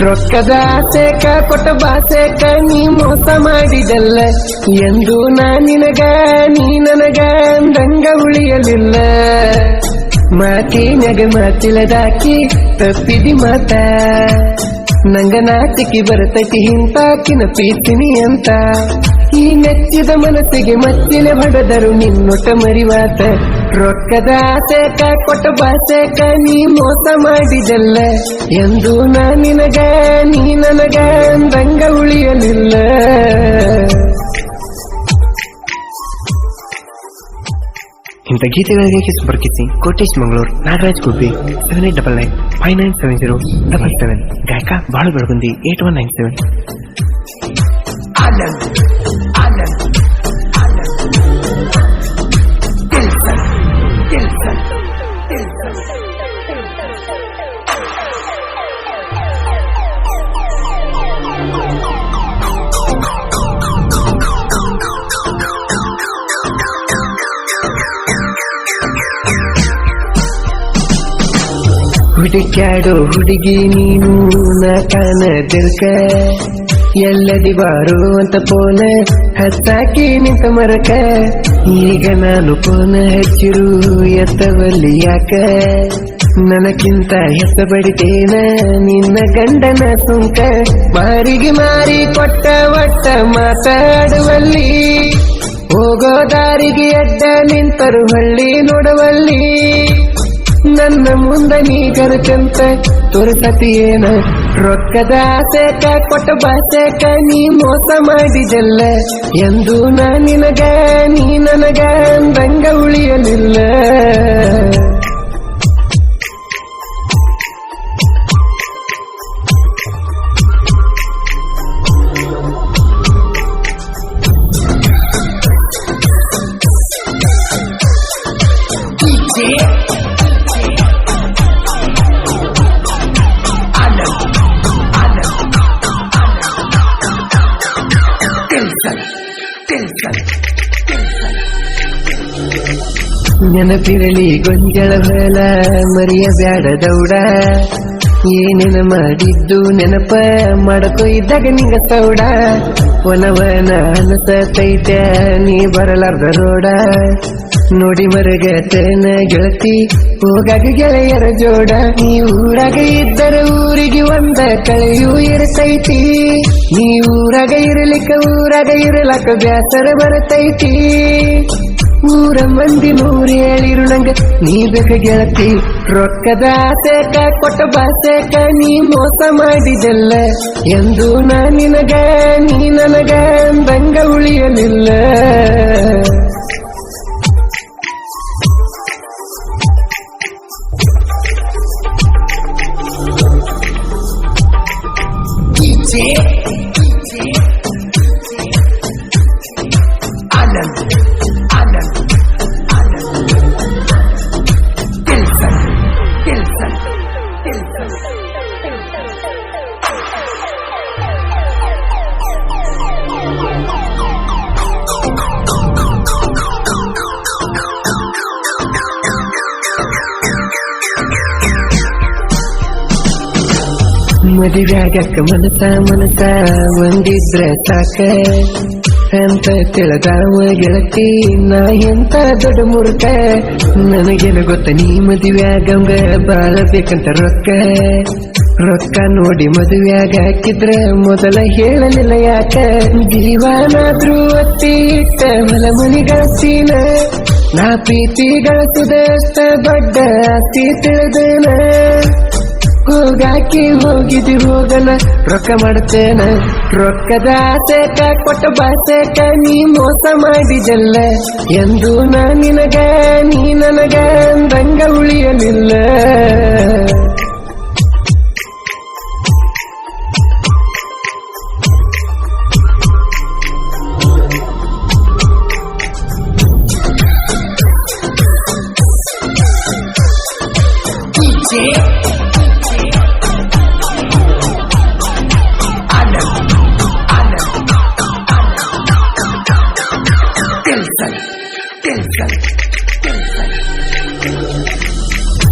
ರೊಕ್ಕದ ಆಸೆಕ, ಕೊಟ್ಟ ಬಾಸೆಕ ನೀ ಮೋಸ ಮಾಡಿದಲ್ಲ. ಎಂದು ನಾ ನಿನಗ, ನೀ ನನಗ ಅಂದಂಗ ಉಳಿಯಲಿಲ್ಲ. ಮಾತಿನಗ ಮಾತಿಲದಾಕಿ ತಪ್ಪಿದಿ ಮಾತ. ನಂಗ ನಾಚಿಕಿ ಬರ್ತೈತಿ, ಹಿಂತಾಕಿನ ಪೀತಿನಿ ಅಂತ. ಈ ನೆಚ್ಚಿದ ಮನಸ್ಸಿಗೆ ಮತ್ತಿಲೆ ಬಡದರು ನಿನ್ನೊಟ್ಟ ಮರಿವಾತ. ರೊಕ್ಕದ ಆಸೆಕ ಕೊಟ್ಟ ಬಾಸೆಕ ನೀ ಮೋಸ ಮಾಡಿದಲ್ಲ. ಎಂದು ನಾ ನಿನಗ ನೀ ನನಗ ಅಂದಂಗ ಉಳಿಯಲಿಲ್ಲ. ಇಂಥ ಗೀತೆಗಳಿಗೆ ಸಂಪರ್ಕಿಸಿ Kotesh Mangaluru Nagaraj Gubbi seven eight double nine five nine seven zero double seven ಗಾಯಕ Balu Belagundi eight one nine seven ಹುಡುಕ್ಯಾಡೋ ಹುಡುಗಿ ನೀನು ನಾಟನ ಕಾಣದಿರ್ಕ ಎಲ್ಲದಿ ಬಾರು ಅಂತ ಪೋನ, ಹತ್ತಾಕಿ ನಿಂತ ಮರಕ. ಈಗ ನಾನು ಪೋನ ಹಚ್ಚಿರು ಎತ್ತವಲ್ಲಿ ಯಾಕ? ನನಕ್ಕಿಂತ ಹೆಸ ಬಡಿತೇನ ನಿನ್ನ ಗಂಡನ ಸುಂಕ? ಮಾರಿಗೆ ಮಾರಿ ಕೊಟ್ಟ ಒಟ್ಟ ಮಾತಾಡುವಲ್ಲಿ. ಹೋಗೋ ದಾರಿಗೆ ಅಡ್ಡ ನಿಂತರು ಹಳ್ಳಿ ನೋಡುವಲ್ಲಿ. ನನ್ನ ಮುಂದೆ ನೀ ಕರುಕಂತ ತೋರಿಸತಿಯೇನ ರೊಕ್ಕದ ಆಸೆಕ, ಕೊಟ್ಟ ಬಾಸೆಕ ನೀ ಮೋಸ ಮಾಡಿದಲ್ಲ. ಎಂದು ನಾ ನಿನಗ, ನೀ ನನಗ ಅಂದಂಗ ಉಳಿಯಲಿಲ್ಲ. ನೆನಪಿರಲಿ ಗೊಂಜಳ ಮರಿಯ ಬ್ಯಾಡ ದೌಡ. ಏನೇನ ಮಾಡಿದ್ದು ನೆನಪ ಮಾಡಕೋ ಇದ್ದಾಗ ನಿಂಗ ತೌಡ ಒನವನ ಅನಸತೈತ, ನೀ ಬರಲಾರ್ದ ರೋಡ. ನೋಡಿ ಮರಗತನ ಗೆಳತಿ, ಹೋಗಾಗ ಗೆಳೆಯರ ಜೋಡ. ನೀ ಊರಾಗ ಇದ್ದರ ಊರಿಗೆ ಒಂದ ಕಳೆಯೂ ಇರತೈತಿ. ನೀ ಊರಾಗ ಇರಲಿಕ್ಕ ಊರಾಗ ಇರಲಕ್ಕ ಬ್ಯಾಸರ ಬರ್ತೈತಿ. ಊರ ಮಂದಿ ನೂರು ಹೇಳಿರು ನಂಗ. ನೀ ಬೇಕ ಗೆಳತಿ, ರೊಕ್ಕದ ಆಸೆಕ, ಕೊಟ್ಟ ಬಾಸೆಕ ನೀ ಮೋಸ ಮಾಡಿದಲ್ಲ. ಎಂದು ನಾ ನಿನಗ, ನೀ ನನಗ, ಬಂಗ ಉಳಿಯಲಿಲ್ಲ. ಮದುವ್ಯಾಗಕ್ಕ ಮನಸ ಮನಸ ಒಂದಿದ್ರ ಸಾಕ. ಅಂತ ತಿಳಿದಾವ ಗೆಳತಿ, ನಾ ಎಂತ ದೊಡ್ಡ ಮುರುಕ ನನಗೇನು ಗೊತ್ತ, ನೀ ಮದುವ್ಯಾಗಂಗ ಬಾಳಬೇಕಂತ ರೊಕ್ಕ. ರೊಕ್ಕ ನೋಡಿ ಮದುವೆಯಾಗ ಹಾಕಿದ್ರ ಮೊದಲ ಹೇಳಲಿಲ್ಲ ಯಾಕ? ಜೀವನಾದ್ರೂ ಒತ್ತಿ ಇಟ್ಟ ಹೊಲ ಮನಿ ಗಳಿಸಿನ ನಾ ಪ್ರೀತಿ ಗಳಿಸುದಷ್ಟ ದೊಡ್ಡ ಅತಿ ತಿಳಿದೇನ. ಹೋಗಾಕಿ ಹೋಗಿದಿ ಹೋಗನ ರೊಕ್ಕ ಮಾಡ್ತೇನ. ರೊಕ್ಕದ ಆಸೆಕ, ಕೊಟ್ಟ ಬಾಸೆಕ ನೀ ಮೋಸ ಮಾಡಿದಲ್ಲ. ಎಂದು ನಾ ನಿನಗ, ನೀ ನನಗ ಅಂದಂಗ ಉಳಿಯಲಿಲ್ಲ. Yeah.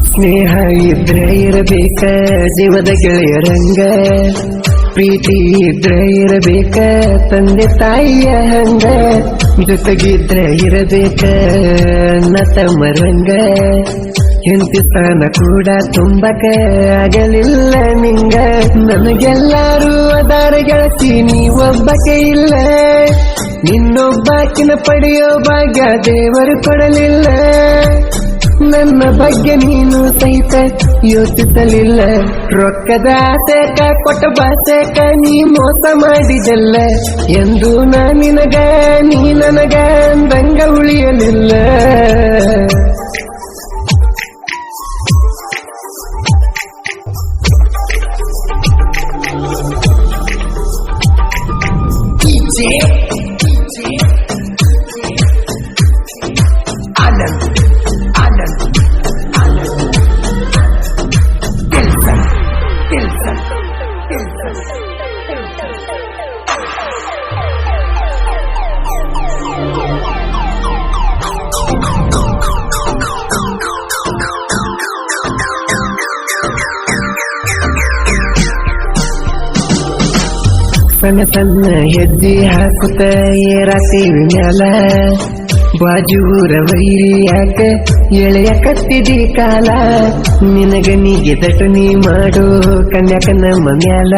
ಸ್ನೇಹ ಇದ್ರೆ ಇರಬೇಕ, ಜೀವದ ಗೆಳೆಯರಂಗ ಪ್ರೀತಿ ಇದ್ರೆ ಇರಬೇಕ, ತಂದೆ ತಾಯಿಯ ಹಂಗ. ಜೊತೆಗಿದ್ರೆ ಇರಬೇಕ ಅನ್ನ ತಮ್ಮರಂಗ. ಹೆಂಡತಿ ಸ್ಥಾನ ಕೂಡ ತುಂಬಕ ಆಗಲಿಲ್ಲ ನಿಂಗ. ನನಗೆಲ್ಲಾರು ಅದಾರ ಗೆಳತಿ ನೀ ಒಬ್ಬಕೆ ಇಲ್ಲ. ನಿನ್ನೊಬ್ಬಾಕಿನ ಪಡೆಯೋ ಭಾಗ್ಯ ದೇವರು ಕೊಡಲಿಲ್ಲ. ನನ್ನ ಬಗ್ಗೆ ನೀನು ಸಹಿತ ಯೋಚಿಸಲಿಲ್ಲ. ರೊಕ್ಕದ ಆಸೆಕ, ಕೊಟ್ಟ ಬಾಸೆಕ ನೀ ಮೋಸ ಮಾಡಿದಲ್ಲ. ಎಂದು ನಾ ನಿನಗ, ನೀ ನನಗ ಅಂದಂಗ ಉಳಿಯಲಿಲ್ಲ. ಸಣ್ಣ ಸಣ್ಣ ಹೆಜ್ಜೆ ಹಾಕುತ್ತ ಏರಾತೀವಿ ಮ್ಯಾಲ ಬಾಜೂರ ವೈರಿ ಯಾಕ ಎಳೆಯ ಕತ್ತಿದಿ ಕಾಲ? ನಿನಗ ನೀಗೆ ದಟನಿ ಮಾಡು ಕನ್ಯಾಕ ನಮ್ಮ ಮ್ಯಾಲ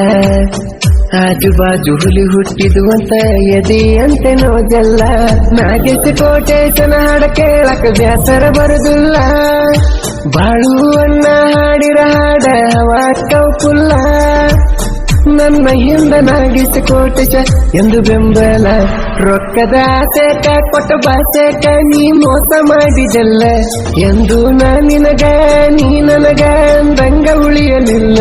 ಆಜು ಬಾಜು ಹುಲಿ ಹುಟ್ಟಿದು ಅಂತ ಎದಿ ಅಂತೆ ನೋದಲ್ಲ ನಾಗೆಸ ಜನ ಹಾಡ ಕೇಳಕ ಬ್ಯಾಸರ ಬರುದಿಲ್ಲ. ಬಾಳುವನ್ನ ಹಾಡಿರ ಹಾಡ ವಾಕೌಪುಲ್ಲ ನನ್ನ ಹಿಂದ ನಾಗಿಸಿ ಎಂದು ಬೆಂಬಲ. ರೊಕ್ಕದ ಆಸೆಕ, ಕೊಟ್ಟ ಬಾಸೆಕ, ನೀ ಮೋಸ ಮಾಡಿದಲ್ಲ. ಎಂದು ನಾ ನಿನಗ, ನೀ ನನಗ ಅಂದಂಗ ಉಳಿಯಲಿಲ್ಲ.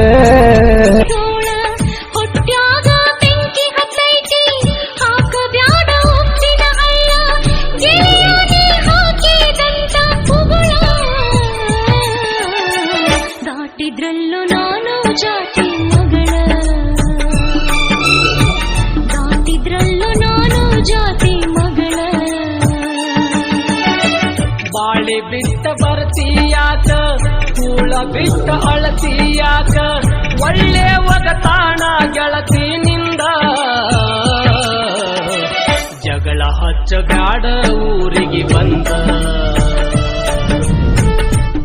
ಬಿಟ್ಟ ಬರ್ತೀಯಾಕ? ಕೂಳ ಬಿಟ್ಟ ಅಳತೀಯಾಕ? ಒಳ್ಳೆ ಒಗತಾಣ ಗೆಳತಿ ನಿಂದ ಜಗಳ ಹಚ್ಚ ಬ್ಯಾಡ ಊರಿಗೆ ಬಂದ.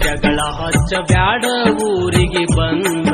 ಜಗಳ ಹಚ್ಚ ಬ್ಯಾಡ ಊರಿಗೆ ಬಂದ.